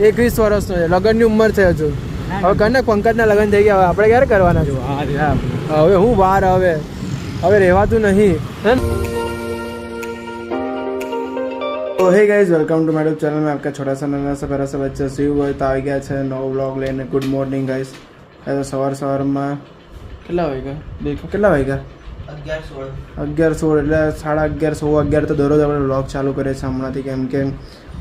એકવીસ વર્ષનો છે. લગ્નની ઉંમર છે હજુ. હવે કને પંકજના લગન થઈ ગયા હવે આપણે ક્યારે કરવાના છો? હવે હું વાર હવે. હવે રહેવાતું નહીં. હે તો hey guys welcome to my channel મેં આપકા છોટા સા નાના સા પેરા સા બચ્ચા શિવ હોય તો આવી ગયા છે નવો વ્લોગ લઈને. ગુડ મોર્નિંગ ગાઈઝ સવાર સવારમાં કેટલા વાગ્યા? દેખો કેટલા વાગ્યા? અગિયાર સોળ. એટલે સાડા અગિયાર સો અગિયાર તો દરરોજ આપણે બ્લોગ ચાલુ કરીએ છીએ હમણાંથી. કેમ કે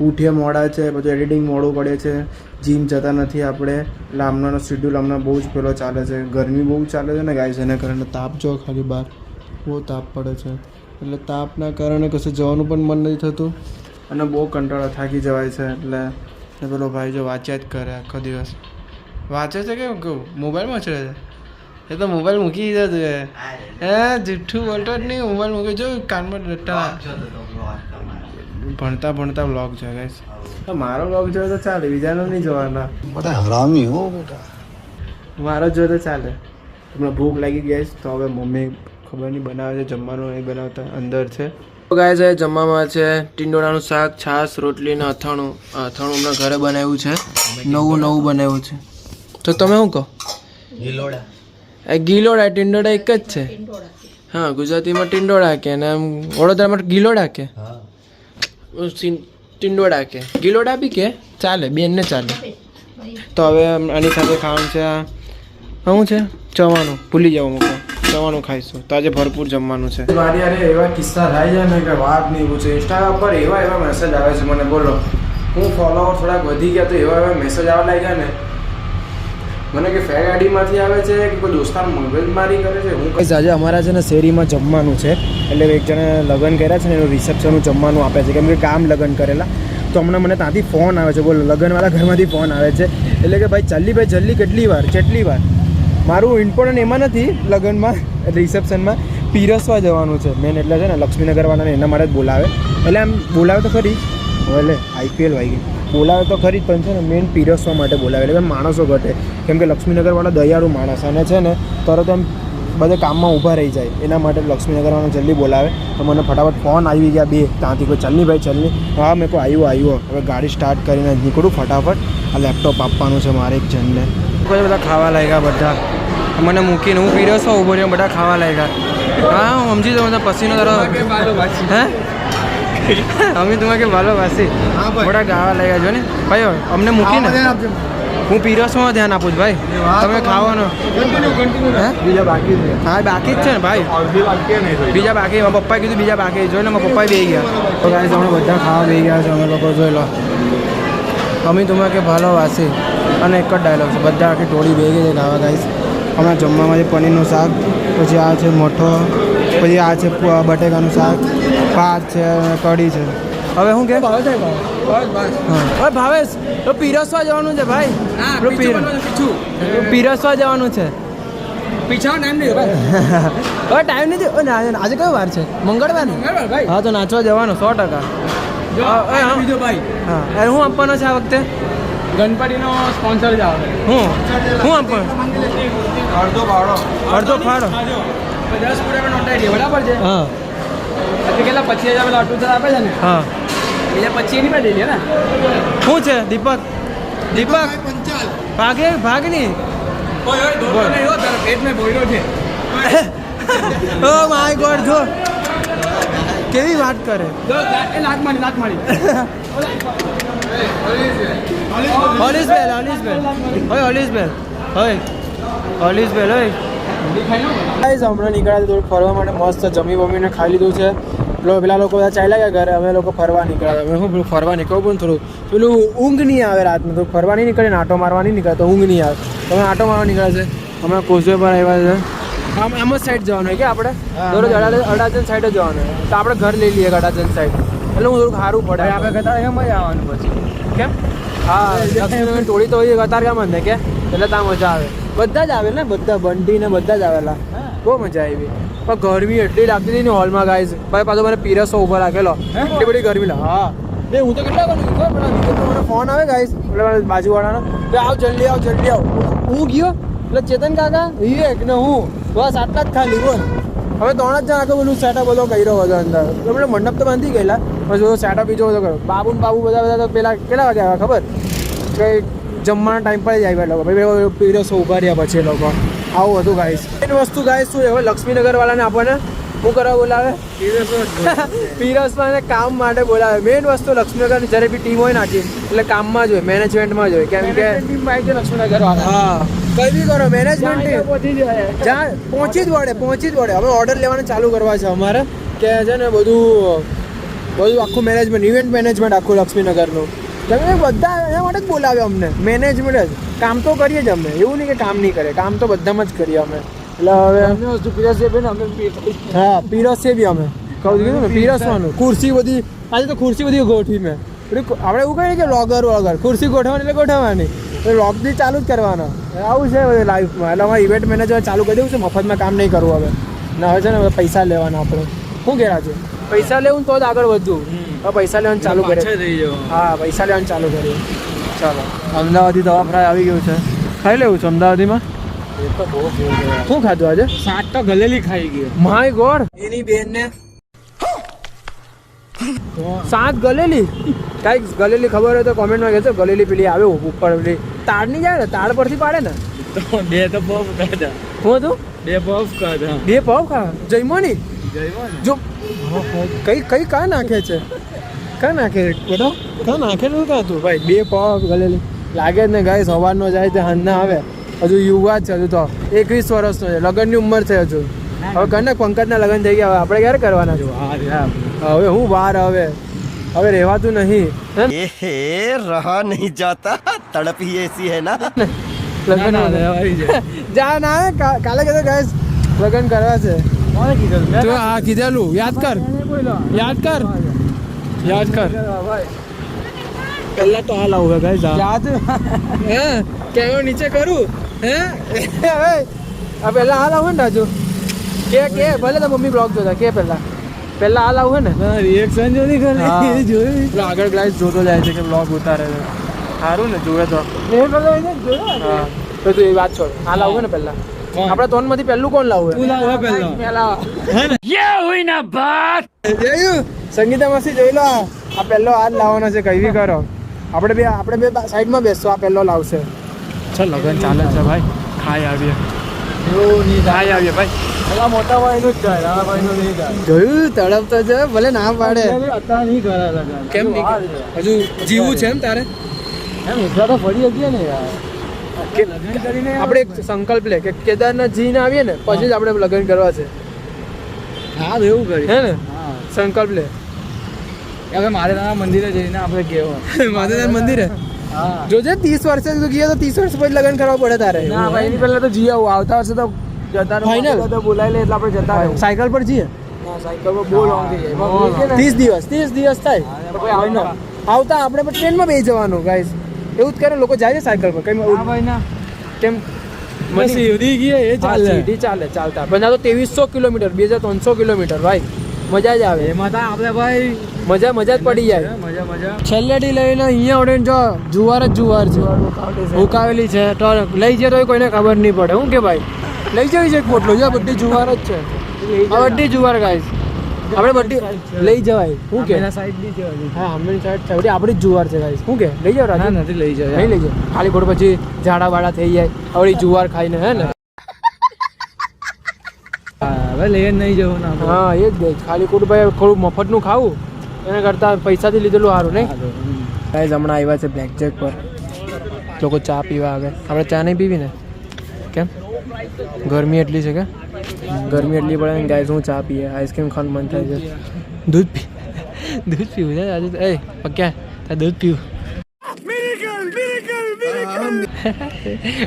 ઉઠીએ મોડા છે, પછી એડિટિંગ મોડું પડે છે. જીમ જતા નથી આપણે. એટલે હમણાંનો શેડ્યુલ હમણાં બહુ જ પેલો ચાલે છે. ગરમી બહુ ચાલે છે ને ગાઈસ એના કારણે તાપ જો ખાલી બહાર બહુ તાપ પડે છે. એટલે તાપના કારણે કશે જવાનું પણ મન નથી થતું. અને બહુ કંટાળો થાકી જવાય છે. એટલે પેલો ભાઈ જો વાંચ્યા જ કરે આખો દિવસ. વાંચે છે કે મોબાઈલમાં છે? એ તો મોબાઈલ મૂકી દીધો તું હે જુઠ્ઠું બોલતો જ નહીં મોબાઈલ મૂકી જો કાનમાં ડટ્ટા ભણતા ભણતા બ્લોગ છે મારો બ્લોગ જોયો તો ચાલે બીજાનો નહીં જોવાના. બધા હરામી હો બધા મારો જોયો તો ચાલે. હમણાં ભૂખ લાગી ગાઈસ તો હવે મમ્મી ખબર નહીં બનાવે છે જમવાનું નહીં બનાવતા અંદર છે. ગાય છે જમવામાં છે ટીંડોળાનું શાક છાશ રોટલી ને અથાણું. અથાણું હમણાં ઘરે બનાવ્યું છે. નવું નવું બનાવ્યું છે. તો તમે શું કહો? લીલોડા એ ગિલોડા ટિંડોડા એક જ છે? હા ગુજરાતીમાં ટિંડોડા કે ને આમ વડોદરામાં ગિલોડા કે? ટિંડોડા કે. ગિલોડા બી કે? ચાલે બેનને ચાલે. તો હવે આની સાથે ખાવાનું છે આ શું છે? ચવાનું ભૂલી જાવ મૂકો. ચવાનું ખાઈશું. તો આજે ભરપૂર જમવાનું છે. મારી યારે એવા કિસ્સા થાય છે ને કે વાત નહીં પૂછે. ઇન્સ્ટાગ્રામ પર એવા એવા મેસેજ આવે છે. મને બોલો. હું ફોલોવર થોડાક વધી ગયા તો એવા એવા મેસેજ આવવા લાગ્યા ને. મને કે ફેર ગાડીમાંથી આવે છે કે કોઈ દોસ્તાર મગજમારી કરે છે? હું આજે અમારા છે ને શેરીમાં જમવાનું છે. એટલે એક જણે લગ્ન કર્યા છે ને એનું રિસેપ્શનનું જમવાનું આપે છે. કેમ કે કામ લગ્ન કરેલા. તો હમણાં મને ત્યાંથી ફોન આવે છે. બોલો, લગ્નવાળા ઘરમાંથી ફોન આવે છે. એટલે કે ભાઈ જલ્દી ભાઈ, જલ્દી કેટલી વાર? કેટલી વાર? મારું ઇમ્પોર્ટન્ટ એમાં નથી લગ્નમાં રિસેપ્શનમાં પીરસવા જવાનું છે. મેન એટલે છે ને લક્ષ્મીનગરવાળાને એના માટે જ બોલાવે. એટલે આમ બોલાવે તો ખરી. હવે આઈપીએલ વાગી બોલાવે તો ખરી જ પણ છે ને મેઇન પીરસવા માટે બોલાવે. એટલે માણસો ઘટે. કેમ કે લક્ષ્મીનગરવાળા દયાળુ માણસ અને છે ને તરત એમ બધે કામમાં ઊભા રહી જાય. એના માટે લક્ષ્મીનગરવાળાને જલ્દી બોલાવે. તો મને ફટાફટ ફોન આવી ગયા બે. ત્યાંથી કોઈ ચલની ભાઈ ચલની હા મેં કોઈ આવ્યો આવ્યો હવે ગાડી સ્ટાર્ટ કરીને નીકળું ફટાફટ. આ લેપટોપ આપવાનું છે મારે એક જણને. કોઈ બધા ખાવા લાગ્યા બધા. મને મૂકીને હું પીરસવા ઊભો રહ્યો બધા ખાવા લાગ્યા. હા હું સમજી જાઉં પસીનો તારો હે? અમે તમારે કે ભાલો વાસી બધા ગાવા લાગ્યા જો ને ભાઈ અમને મૂકીને હું પીરસમાં ધ્યાન આપું છું ભાઈ તમે ખાવાનો બીજા બાકી છે હા બાકી જ છે ને ભાઈ બીજા બાકી મારા પપ્પાએ કીધું બીજા બાકી જોઈ ને મારા પપ્પા બે ગયા તો ગાઈસ અમે બધા ખાવા બે ગયા છે અમે લોકો જોઈ લો અમે તમે કે ભાલો વાસી અને એક જ ડાયલોગ છે બધા આખી ટોળી બે ગઈ છે ખાવા ગાઈશ હમણાં જમવામાં છે પનીરનું શાક પછી આ છે મોઠો પછી આ છે બટેકાનું શાક ભાત છે કઢી છે. હવે શું કે? હા. ભાવેશ તો પીરસવા જવાનું છે ભાઈ. પીરસવા જવાનું છે પીછા ટાઈમ નહીં હવે ટાઈમ નથી આજે કયો વાર છે? મંગળવાર ને? હા તો નાચવા જવાનો સો ટકા. હા, હા. આ બીજો ભાઈ. હા અરે હું આપવાનો છે આ વખતે? ગણપતિનો સ્પોન્સર જ આવે. હું? હું આપવાનો? અડધો અડધો ફાળો દસ આવી બરાબર છે? હા. એટલે કેટલા? પચીસ હજાર પેલા આપે છે ને? હા. બીજા પચીસ નહીં દે ને? શું છે દીપક? દીપક? ભાગે? ભાગ નહીં ઓ માય ગોડ જો. કેવી વાત કરે. એ લાત મારી લાત મારી હોલીસ બેલ હોલીસ બેલ હોય હોલીસ બેલ હોય હોલીસ બેલ હોય હમણાં નીકળ્યા થોડું ફરવા માટે મસ્ત જમી બમીને ખાઈ લીધું છે. પેલો પેલા લોકો બધા ચાલ્યા ગયા ઘરે અમે લોકો ફરવા નીકળ્યા અમે હું ફરવા નીકળવું પણ થોડું. પેલું ઊંઘ નહીં આવે રાતમાં. તો ફરવા નહીં નીકળે ને આટો મારવા નહીં નીકળે તો ઊંઘ નહીં આવે. તો અમે આટો મારવા નીકળે છે. હમણાં કોઝવે પર આવ્યા છે. આમ એમ જ સાઈડ જવાનું હોય કે આપણે? દરરોજ અડાજણ સાઈડ જ જવાનું તો આપણે ઘર લઈ લઈએ અડાજન સાઈડ એટલે હું થોડુંક સારું પડે. આપણે કહેતા એમ જ આવવાનું પછી. કેમ? હા ટોળી તો હોય કતારગામ જ ને કે? એટલે ત્યાં મજા આવે. બધા જ આવેલા ને બધા બંટી ને બધા જ આવેલા. બહુ મજા આવી. પણ ગરમી એટલી લાગતી હતી ને હોલમાં ગાઈઝ ભાઈ પાછો મને પીરસો ઊભો રાખેલો. એટલી બધી ગરમી લાગે. હા. ને હું તો કેટલા કરું ખબર પેલા મને ફોન આવે ગાઈઝ એટલે બાજુવાળાનો. કે આવ જલ્દી આવ જલ્દી આવ. હું ગયો? એટલે ચેતન કાકા વિવેક ને હું. બસ આટલા જ ખાલી બોલ. હવે ત્રણ જ જણ આખો બધું સેટઅપ બધો કર્યો હતો અંદર. આપણે મંડપ તો બાંધી ગયેલા. પછી બધો સેટઅપ બીજો બધો કર્યો. બાબુ બાબુ બધા બધા તો પેલા કેટલા વાગે આવ્યા ખબર? કંઈ જમવાના ટાઈમ પર જ આવ્યા લોકો. ભાઈ પીરસો ઊભા રહ્યા પછી લોકો. આવું હતું ગાઈસ મેન વસ્તુ ગાઈસ શું હવે લક્ષ્મીનગર વાળાને આપણને શું કરવા બોલાવે? પીરસમાં કામ માટે બોલાવે. મેન વસ્તુ લક્ષ્મીનગર જ્યારે બી ટીમ હોય નાખી એટલે કામમાં જ હોય મેનેજમેન્ટમાં જ હોય. કેમ કે લક્ષ્મીનગર વાળા હા. કઈ બી કરો મેનેજમેન્ટ જ્યાં. પહોંચી જ વળે પહોંચી જ વળે. હવે ઓર્ડર લેવાનું ચાલુ કરવા છે અમારે કે છે ને બધું બધું આખું મેનેજમેન્ટ ઇવેન્ટ મેનેજમેન્ટ આખું લક્ષ્મીનગરનું. તમે બધા એના માટે જ બોલાવે અમને. મેનેજમેન્ટ જ. કામ તો કરીએ જ અમે. એવું નહીં કે કામ નહીં કરે. કામ તો બધામાં જ કરીએ અમે. એટલે હવે વસ્તુ પીરસીએ બી અમે હા પીરસીએ બી અમે. કહું કીધું ને પીરસવાનું. ખુરશી બધી આજે તો ખુરશી બધી ગોઠવી મેં. આપણે એવું કહીએ કે લોગર વગર. ખુરશી ગોઠવવાની એટલે ગોઠવવાની. લોગ બી ચાલુ જ કરવાનો. આવું છે બધું લાઈફમાં એટલે અમારે ઇવેન્ટ મેનેજર ચાલુ કરી દેવું છે. મફતમાં કામ નહીં કરવું હવે. ના હવે છે ને પૈસા લેવાના આપણે. શું કહેવા છે? પૈસા લેવું તો જ આગળ વધવું પૈસા લેવાનું ચાલુ કરે પાછળ રહી હા પૈસા લેવાનું ચાલુ કરીએ ચાલો. અમદાવાદી દવા ફ્રાય આવી ગયું છે. ખાઈ લેવું છે અમદાવાદીમાં? તો. શું ખાધું આજે? સાત તો ગલેલી ખાઈ ગઈ માય ગોડ. એની બેન ને સાત ગલેલી? કાંઈક ગલેલી ખબર હોય તો કોમેન્ટમાં કહેશો ગલેલી પેલી આવે ઉપર પેલી. તાડ નહીં જાય ને? તાડ પરથી પાડે ને? બે તો પફ ખાધા. હું હતું? બે પફ ખાધા. બે પફ ખા? જઈમાં જો કઈ કઈ કા નાખે છે? કા નાખે? બેટો કા નાખેલું કા તું? ભાઈ બે પગ ગલેલી. લાગે જ ને ગાય સવારનો જાય તે હાંજના આવે. હજુ યુવા છે હજુ તો. એકવીસ વર્ષનો છે લગ્નની ઉંમર છે હજુ. હવે કને પંકજના લગ્ન થઈ ગયા હવે આપણે ક્યારે કરવાના છો? હવે હું વાર હવે. હવે રહેવાતું નહીં. એ રહા નહીં જાતા. તડપ હી એસી હે ના? લગ્ન જા ના કાલે કહેતો ગાય લગ્ન કરવા છે. તો હા કીધેલું. યાદ કર. યાદ કર. યાદ કર. પહેલા તો હાલ આવું ગાઈસ યાદ? હે? કેવો નીચે કરું? હે? હવે આ પહેલા હાલ આવું ને રાજુ? કે કે ભલે તો મમ્મી બ્લોગ જોતા કે પહેલા? પહેલા હાલ આવું હે ને? રિએક્શન જો નહીં કરે જોયું આગળ ગ્લાસ જોતો જાય છે કે બ્લોગ ઉતારે છે. સારું ને જોવે તો. એ પેલો જોયો હા. તો તું એ વાત છોડ. હાલ આવું ને પહેલા? આપણા ત્રણમાંથી પહેલું કોણ લાવું તું લાવ પહેલો. પહેલા. જોયું. સંગીતા માસી જોઈ લો આ આ પહેલો હાથ લાવવાનો છે કઈ બી કરો. આપણે બે આપણે બે સાઈડમાં બેસો આ પહેલો લાવશે. ચાલ લગન ચાલે છે ભાઈ. ખાઈ આવીએ. ખાઈ આવીએ ભાઈ. પેલા મોટા ભાઈનું જ થાય નાના ભાઈનું નહીં થાય. જોયું તડપતો છે ભલે ના પાડે. અત્યારે અત્યારે નહીં કરે કેમ નહીં હજુ જીવું છે એમ તારે? એમ એકલા તો ફરી શકીએ ને યાર. આપણે એક સંકલ્પ લે કે કેદારનાથ જઈને આવીએ ને પછી જ આપણે લગ્ન કરવા છે. હા એવું કરી હે ને? સંકલ્પ લે. હવે મારે મંદિરે જઈને આપણે કેવો? માધવનાથ મંદિરે? જોજે ત્રીસ વર્ષે તું ગયો તો ત્રીસ વર્ષ પછી લગ્ન કરવા પડે તારે. ના ભાઈ એની પહેલા તો જી આવું. આવતા વર્ષે તો જતા Final? તો બોલાવી લે એટલે આપણે જતા રહેવું સાયકલ પર જઈએ? સાયકલ પર બહુ લોંગ થઈ જાય. એમાં હા. બોલીએ ને, ત્રીસ દિવસ ત્રીસ દિવસ થાય. આવતા? આપણે ટ્રેનમાં બે જવાનું ગાઈસ એવું જ કરે લોકો જાય છે સાયકલ પર. કઈ ભાઈ ના. કેમ? સીધી ગઈ એ ચાલે. સીધી ચાલે ચાલતા. પણ તો ત્રેવીસો કિલોમીટર બે હજાર ત્રણસો કિલોમીટર ભાઈ. મજા જ આવે. એમાં તો આપણે ભાઈ મજા મજા જ પડી જાય. મજા મજા છેલ્લેથી લઈને અહીંયા ઉડે જો જુવાર જ જુવાર છે. હુકાવેલી છે. તો લઈ જાય તો કોઈને ખબર નહીં પડે. હું કે ભાઈ? લઈ જવી છે એક પોટલો. જો બધી જુવાર જ છે. આ બધી જુવાર ગાઈસ આપણે બધી લઈ જવાય. હું કે? સાઈડ હા હમણાં સાઈડ છે. બધી આપણી જ જુવાર છે ગાઈસ હું કે? લઈ જાવ રાજા? નથી લઈ જાય નહીં લઈ જાવ ખાલી ખોટ પછી ઝાડા વાડા થઈ જાય. હવે જુવાર ખાઈને હે ને? હવે લઈ નહીં જવું હા એ જ ગઈ ખાલી ખોટ ભાઈ થોડું મફતનું ખાવું. એના કરતાં પૈસાથી લીધેલું સારું નહીં? હા, ગાઈઝ હમણાં આવ્યા છે બ્લેક જેક પર. લોકો ચા પીવા આવે. આપણે ચા નહીં પીવી ને? કેમ? ગરમી એટલી છે કે? ગરમી એટલી પડે ને ગાય હું ચા પીએ આઈસ્ક્રીમ ખાવાનું મન થાય છે. દૂધ પી દૂધ પીવું છે આજે એ પક્યા તાર દૂધ પીવું.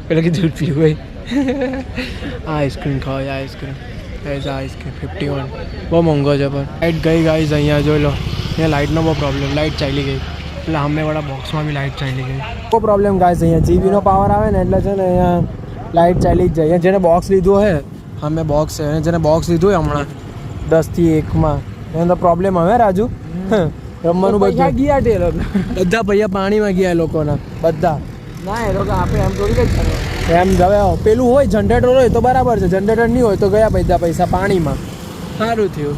પેલા કે દૂધ પીવું ભાઈ આઈસ્ક્રીમ ખાવ ice cream as ice cream fifty one બહુ મોંઘો છે પણ. લાઇટ ગઈ ગાઈઝ અહીંયા જોઈ લો. અહીંયા લાઇટનો બહુ પ્રોબ્લેમ લાઇટ ચાલી ગઈ. એટલે સામેવાળા બોક્સમાં બી લાઇટ ચાલી ગઈ. બહુ પ્રોબ્લેમ ગાઈઝ અહીંયા જીબીનો પાવર આવે ને એટલે છે ને અહીંયા લાઇટ ચાલી જ જાય. અહીંયા જેને બોક્સ લીધું હોય સામે બોક્સ છે જેને બોક્સ લીધું હમણાં. દસથી એકમાં. એને પ્રોબ્લેમ હવે રાજુ. રમવાનું બધા. ગયા તે. બધા પૈયા પાણીમાં ગયા લોકોના બધા. ના એ લોકો આપણે એમ થોડી કઈ એમ હવે પેલું હોય જનરેટર હોય તો બરાબર છે. જનરેટર નહીં હોય તો ગયા બધા પૈસા પાણીમાં. સારું થયું.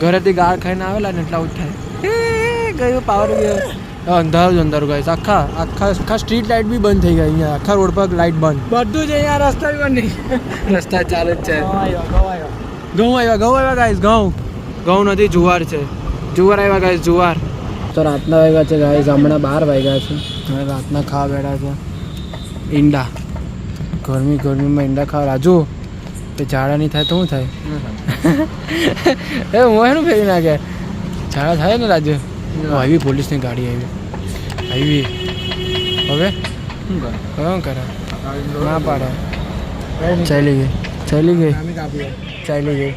ઘરેથી ગાળ ખાઈને આવેલા ને એટલા ઉઠાય થાય. એ, ગયું પાવર ગયો અંધારું જ અંધારું ગાઈસ. આખા આખા આખા સ્ટ્રીટ લાઇટ બી બંધ થઈ ગઈ અહીંયા. આખા રોડ પર લાઇટ બંધ. બધું જ અહીંયા રસ્તા બી બંધ નહીં રસ્તા ચાલે જ છે. ઘઉં આવ્યો ઘઉં આવ્યા. ગાઈસ ઘઉં ઘઉં નથી જુવાર છે. જુવાર આવ્યા ગાઈસ જુવાર. તો રાતના વાગ્યા છે ગાઈસ હમણાં બાર વાગ્યા છે. અને રાતના ખાવા બેઠા છે. ઈંડા. ગરમી ગરમીમાં ઈંડા ખાવા. રાજુ તે ઝાડા નહીં થાય તો શું થાય? એ હું એનું ફેરી નાખે ઝાડા થાય ને રાજુ? આવી પોલીસની ગાડી આવી. આવી હવે? શું કરે? શું કરે? ના પાડે. ચાલી ગઈ. ચાલી ગઈ. ચાલી ગઈ.